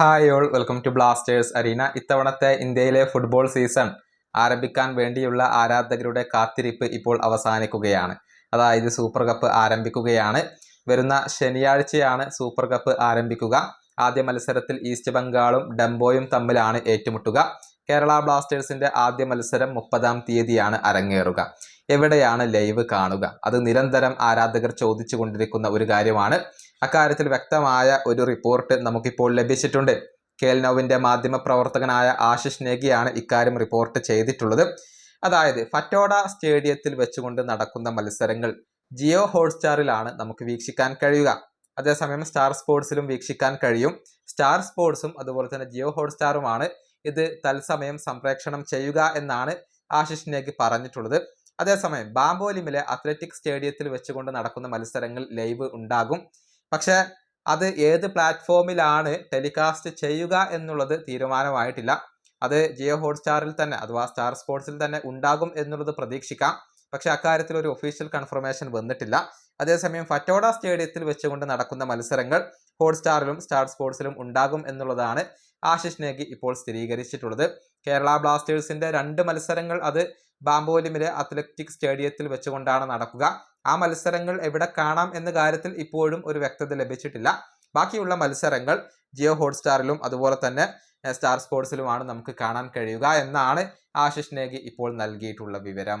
Hi all welcome to Blasters arena ഇത്തവണത്തെ ഇന്ത്യയിലെ football season ആരംഭിക്കാൻ വേണ്ടിയുള്ള ആരാധകരുടെ കാത്തിരിപ്പ് ഇപ്പോൾ അവസാനിക്കുകയാണ്. അതായത് സൂപ്പർ കപ്പ് ആരംഭിക്കുകയാണ്. വരുന്ന ശനിയാഴ്ചയാണ് സൂപ്പർ കപ്പ് ആരംഭിക്കുക. ആദ്യ മത്സരത്തിൽ ഈസ്റ്റ് ബംഗാളും ഡംബോയും തമ്മിലാണ് ഏറ്റുമുട്ടുക. കേരള ബ്ലാസ്റ്റേഴ്സിന്റെ ആദ്യ മത്സരം മുപ്പതാം തീയതിയാണ് അരങ്ങേറുക. എവിടെയാണ് ലൈവ് കാണുക? അത് നിരന്തരം ആരാധകർ ചോദിച്ചു കൊണ്ടിരിക്കുന്ന ഒരു കാര്യമാണ്. അക്കാര്യത്തിൽ വ്യക്തമായ ഒരു റിപ്പോർട്ട് നമുക്കിപ്പോൾ ലഭിച്ചിട്ടുണ്ട്. കെ കേൽനോവിന്റെ മാധ്യമ പ്രവർത്തകനായ ആശിഷ് നേഗിയാണ് ഇക്കാര്യം റിപ്പോർട്ട് ചെയ്തിട്ടുള്ളത്. അതായത് ഫറ്റോഡ സ്റ്റേഡിയത്തിൽ വെച്ചുകൊണ്ട് നടക്കുന്ന മത്സരങ്ങൾ ജിയോ ഹോട്ട്സ്റ്റാറിലാണ് നമുക്ക് വീക്ഷിക്കാൻ കഴിയുക. അതേസമയം സ്റ്റാർ സ്പോർട്സിലും വീക്ഷിക്കാൻ കഴിയും. സ്റ്റാർ സ്പോർട്സും അതുപോലെ തന്നെ ജിയോ ഹോട്ട്സ്റ്റാറുമാണ് ഇത് തത്സമയം സംപ്രേക്ഷണം ചെയ്യുക എന്നാണ് ആശിഷ് നേഗി പറഞ്ഞിട്ടുള്ളത്. അതേസമയം ബാംബോലിമിലെ അത്ലറ്റിക് സ്റ്റേഡിയത്തിൽ വെച്ചുകൊണ്ട് നടക്കുന്ന മത്സരങ്ങൾ ലൈവ് ഉണ്ടാകും. പക്ഷെ അത് ഏത് പ്ലാറ്റ്ഫോമിലാണ് ടെലികാസ്റ്റ് ചെയ്യുക എന്നുള്ളത് തീരുമാനമായിട്ടില്ല. അത് ജിയോ ഹോട്ട്സ്റ്റാറിൽ തന്നെ അഥവാ സ്റ്റാർ സ്പോർട്സിൽ തന്നെ ഉണ്ടാകും എന്നുള്ളത് പ്രതീക്ഷിക്കാം. പക്ഷെ അക്കാര്യത്തിൽ ഒരു ഒഫീഷ്യൽ കൺഫർമേഷൻ വന്നിട്ടില്ല. അതേസമയം ഫറ്റോഡ സ്റ്റേഡിയത്തിൽ വെച്ചുകൊണ്ട് നടക്കുന്ന മത്സരങ്ങൾ ഹോട്ട്സ്റ്റാറിലും സ്റ്റാർ സ്പോർട്സിലും ഉണ്ടാകും എന്നുള്ളതാണ് ആശിഷ് നേഗി ഇപ്പോൾ സ്ഥിരീകരിച്ചിട്ടുള്ളത്. കേരള ബ്ലാസ്റ്റേഴ്സിന്റെ രണ്ട് മത്സരങ്ങൾ അത് ബാംബോലിമിലെ അത്ലറ്റിക് സ്റ്റേഡിയത്തിൽ വെച്ചുകൊണ്ടാണ് നടക്കുക. ആ മത്സരങ്ങൾ എവിടെ കാണാം എന്ന കാര്യത്തിൽ ഇപ്പോഴും ഒരു വ്യക്തത ലഭിച്ചിട്ടില്ല. ബാക്കിയുള്ള മത്സരങ്ങൾ ജിയോ ഹോട്ട്സ്റ്റാറിലും അതുപോലെ തന്നെ സ്റ്റാർ സ്പോർട്സിലുമാണ് നമുക്ക് കാണാൻ കഴിയുക എന്നാണ് ആശിഷ് നേഗി ഇപ്പോൾ നൽകിയിട്ടുള്ള വിവരം.